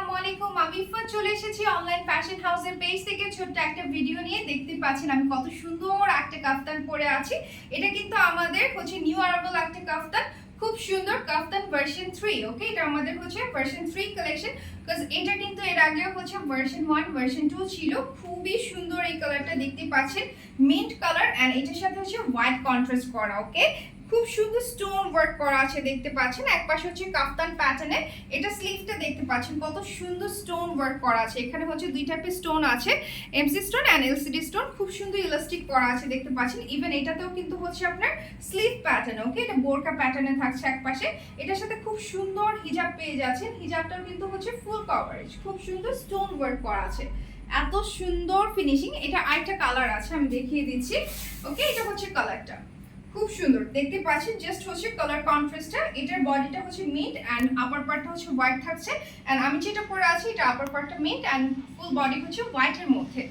আসসালামু আলাইকুম। আমি ইফাত চলে এসেছি অনলাইন ফ্যাশন হাউসের পেজ থেকে। ছোট্ট একটা ভিডিও নিয়ে দেখতে পাচ্ছেন আমি কত সুন্দর একটা কাফতান পরে আছি। এটা কিন্তু আমাদের হচ্ছে নিউ আরাবল একটা কাফতান। খুব সুন্দর কাফতান ভার্সন থ্রি ওকে এটা আমাদের হচ্ছে ভার্সন থ্রি কালেকশন বিকজ এটা কিন্তু এর আগে হচ্ছে ভার্সন ওয়ান ভার্সন টু ছিল। খুবই সুন্দর এই কালারটা দেখতে পাচ্ছেন। মিন্ট কালার অ্যান্ড এটার সাথে হচ্ছে হোয়াইট কন্ট্রাস্ট করা ওকে খুব সুন্দর স্টোন ওয়ার্ক করা আছে, দেখতে পাচ্ছেন? এক পাশে হচ্ছে কাফতান প্যাটার্নে এটা স্লিভটা দেখতে পাচ্ছেন, কত সুন্দর স্টোন ওয়ার্ক করা আছে। এখানে হচ্ছে দুই টাইপের স্টোন আছে M C stone and L C D stone খুব সুন্দর ইলাস্টিক করা আছে, দেখতে পাচ্ছেন। ইভেন এটাতেও কিন্তু হচ্ছে আপনার স্লিভ প্যাটার্ন ওকে এটা বোরকা প্যাটার্নে থাকছে এক পাশে। এটার সাথে খুব সুন্দর হিজাব পেয়ে যাচ্ছেন। হিজাবটাও কিন্তু হচ্ছে ফুল কভারেজ খুব সুন্দর স্টোন ওয়ার্ক করা আছে। এত সুন্দর ফিনিশিং এটা আরেকটা কালার আছে, আমি দেখিয়ে দিচ্ছি ওকে এটা হচ্ছে কালারটা খুব সুন্দর। দেখতে পাচ্ছেন জাস্ট হচ্ছে কালার কন্ট্রাস্টটা এটার বডিটা হচ্ছে মিট অ্যান্ড আপার পার্টটা হচ্ছে হোয়াইট থাকছে। অ্যান্ড আমি যেটা পরে আছি, এটা আপার পার্টটা মিট অ্যান্ড ফুল বডি হচ্ছে হোয়াইটের মধ্যে।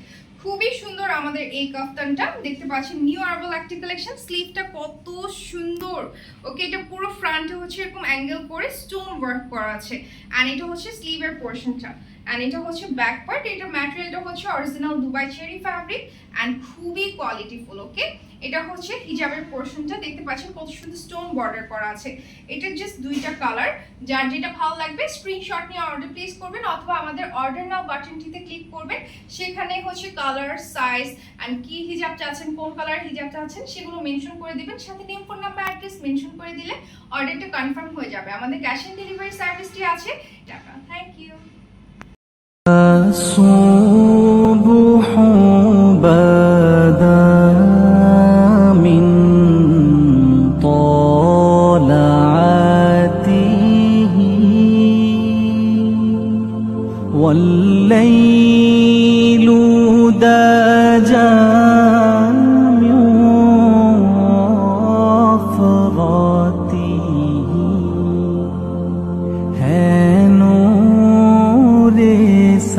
খুবই সুন্দর আমাদের এই কাফতানটা। দেখতে পাচ্ছেন নিউ আরবাল একটি কালেকশন স্লিভটা কত সুন্দর। ওকে এটা পুরো ফ্রন্টে হচ্ছে এরকম অ্যাঙ্গেল করে স্টোন ওয়ার্ক করা আছে। অ্যান্ড এটা হচ্ছে স্লিভের পোর্শনটা অ্যান্ড এটা হচ্ছে ব্যাক পার্ট এটা ম্যাটেরিয়ালটা হচ্ছে original Dubai cherry fabric and খুবই কোয়ালিটিফুল ওকে এটা হচ্ছে হিজাবের পোর্শনটা দেখতে পাচ্ছেন কত সুন্দর স্টোন বর্ডার করা আছে। এটা জাস্ট দুইটা কালার যার যেটা ভালো লাগবে স্ক্রিনশট নিয়ে অর্ডার প্লেস করবেন অথবা আমাদের অর্ডার নাও বাটনটিতে ক্লিক করবেন। সেখানে হচ্ছে কালার সাইজ অ্যান্ড কি হিজাব চাচ্ছেন কোন কালার হিজাব চাচ্ছেন সেগুলো মেনশন করে দিবেন। সাথে name phone number address mention করে দিলে অর্ডারটা কনফার্ম হয়ে যাবে। আমাদের ক্যাশ অন ডেলিভারি সার্ভিসটি আছে। الصبح بدا من طلعته والليل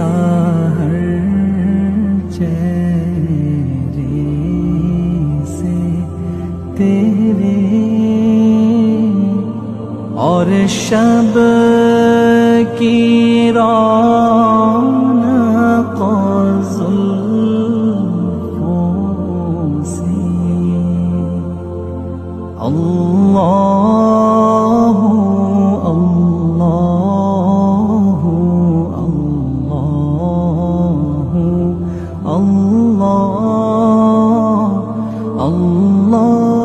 ساحر اور شب کی رون Allah